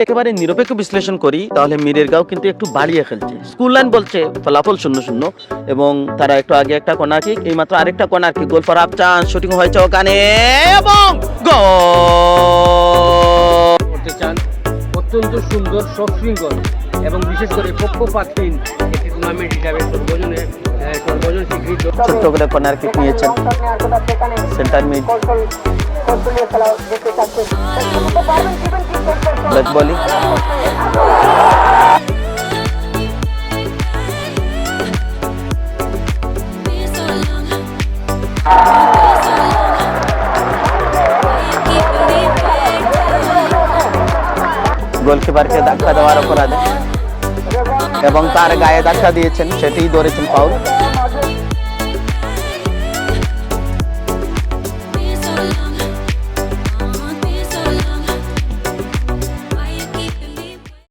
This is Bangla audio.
একেবারে নিরপেক্ষ বিশ্লেষণ করি তাহলে মিরের গাঁও কিন্তু একটু বাড়িয়ে খেলছে স্কুল লাইন বলছে ফলাফল শূন্য শূন্য এবং তারা একটু আগে একটা কর্নার কিক এইমাত্র আরেকটা corner kick goal for up chance shooting হয়েছে ওখানে এবং গোল! করতে চান অত্যন্ত সুন্দর সশৃঙ্খল এবং বিশেষ করে পক্ষপাতহীন একটি টুর্নামেন্ট হিসাবে সর্বজনের আহ, সর্বজন স্বীকৃত। ছোট্ট করে কর্নার কিক নিয়েছেন সেন্টার মিড। Bat bowling. গোলকিপারকে ধাক্কা দেওয়ার অপরাধে। এবং তার গায়ে ধাক্কা দিয়েছেন সেটিই ধরেছেন ফাউল